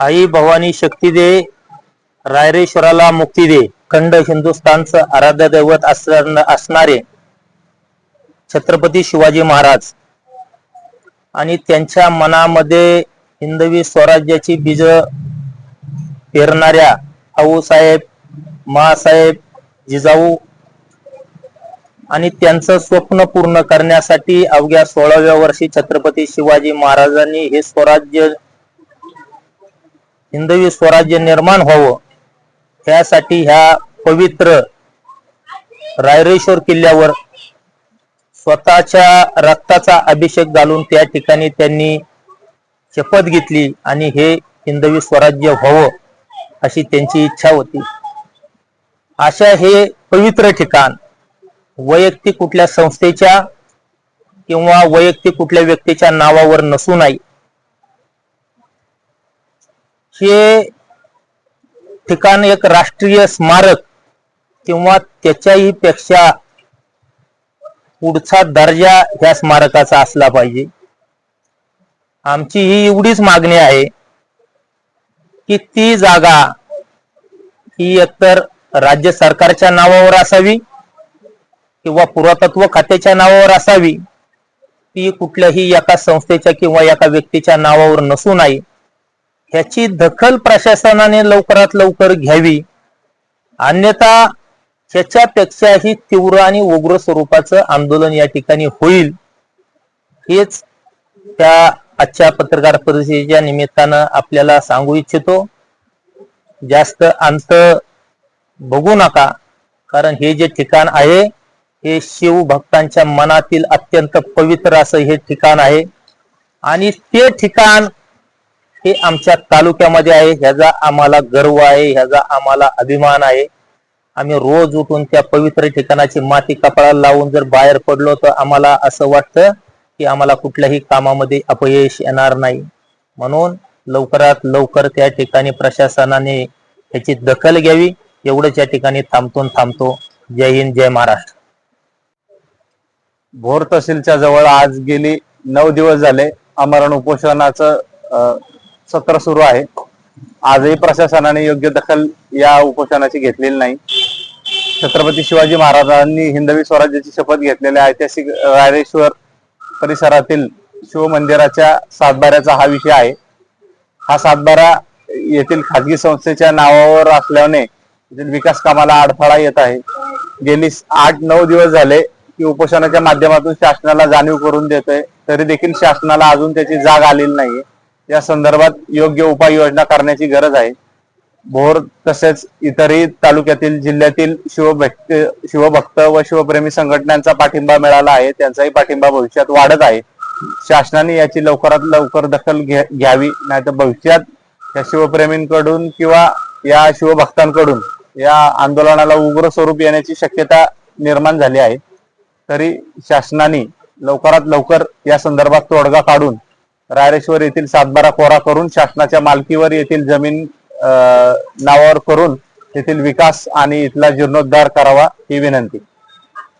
आई भवानी शक्ती दे रायरेश्वराला मुक्ती दे. खंड हिंदुस्थानचं आराध्य दैवत असणारे छत्रपती शिवाजी महाराज. आणि त्यांच्या मनामध्ये हिंदवी स्वराज्याची बीज पेरणाऱ्या आऊसाहेब मासाहेब जिजाऊ आणि त्यांचं स्वप्न पूर्ण करण्यासाठी अवघ्या सोळाव्या वर्षी छत्रपती शिवाजी महाराजांनी हे स्वराज्य हिंदवी स्वराज्य निर्माण व्हावं त्यासाठी ह्या पवित्र रायरेश्वर किल्ल्यावर स्वतःच्या रक्ताचा अभिषेक घालून त्या ठिकाणी त्यांनी शपथ घेतली आणि हे हिंदवी स्वराज्य व्हावं अशी त्यांची इच्छा होती. अशा हे पवित्र ठिकाण वैयक्तिक कुठल्या संस्थेच्या किंवा वैयक्तिक कुठल्या व्यक्तीच्या नावावर नसू नये हे ठिकाण एक राष्ट्रीय स्मारक किंवा त्याच्याही पेक्षा पुढचा दर्जा ह्या स्मारकाचा असला पाहिजे. आमची ही एवढीच मागणी आहे की ती जागा ही एकतर राज्य सरकारच्या नावावर असावी किंवा पुरातत्व खात्याच्या नावावर असावी ती कुठल्याही एका संस्थेच्या किंवा एका व्यक्तीच्या नावावर नसू नये. ह्याची दखल प्रशासनाने लवकरात लवकर घ्यावी. अन्यथा ह्याच्यापेक्षाही तीव्र आणि उग्र स्वरूपाचं आंदोलन या ठिकाणी होईल. हेच त्या आजच्या पत्रकार परिषदेच्या निमित्तानं आपल्याला सांगू इच्छितो. जास्त अंत बघू नका कारण हे जे ठिकाण आहे हे शिव भक्तांच्या मनातील अत्यंत पवित्र असं हे ठिकाण आहे. आणि ते ठिकाण हे आमच्या तालुक्यामध्ये आहे ह्याचा आम्हाला गर्व आहे ह्याचा आम्हाला अभिमान आहे. आम्ही रोज उठून त्या पवित्र ठिकाणाची माती कपाळाला लावून जर बाहेर पडलो तर आम्हाला असं वाटतं की आम्हाला कुठल्याही कामामध्ये अपयश येणार नाही. म्हणून लवकरात लवकर त्या ठिकाणी प्रशासनाने ह्याची दखल घ्यावी एवढंच या ठिकाणी थांबतो थांबतो. जय हिंद जय महाराष्ट्र. भोर तहसीलच्या जवळ आज गेली नऊ दिवस झाले. आमरण उपोषणाचं सत्र सुरू आहे. आजही प्रशासनाने योग्य दखल या उपोषणाची घेतलेली नाही. छत्रपती शिवाजी महाराजांनी हिंदवी स्वराज्याची शपथ घेतलेल्या ऐतिहासिक रायरेश्वर परिसरातील शिवमंदिराच्या सातबाऱ्याचा हा विषय आहे. हा सातबारा येथील खाजगी संस्थेच्या नावावर असल्याने विकास कामाला अडथळा येत आहे. गेली आठ नऊ दिवस झाले की उपोषणाच्या माध्यमातून शासनाला जाणीव करून देतोय. तरी देखील शासनाला अजून त्याची जाग आलेली नाहीये. या संदर्भात योग्य उपाययोजना करण्याची गरज आहे. भोर तसेच इतरही तालुक्यातील जिल्ह्यातील शिवभक्त शिवभक्त व शिवप्रेमी संघटनांचा पाठिंबा मिळाला आहे. त्यांचाही पाठिंबा भविष्यात वाढत आहे. शासनाने याची लवकरात लवकर दखल घ्या- घ्यावी नाहीतर भविष्यात या शिवप्रेमींकडून किंवा या शिवभक्तांकडून या आंदोलनाला उग्र स्वरूप येण्याची शक्यता निर्माण झाली आहे. तरी शासनाने लवकरात लवकर या संदर्भात तोडगा काढून रायरेश्वर येथील सातबारा कोरा करून शासनाच्या मालकीवर येथील जमीन नावावर करून तेथील विकास आणि इथला जीर्णोद्धार करावा ही विनंती.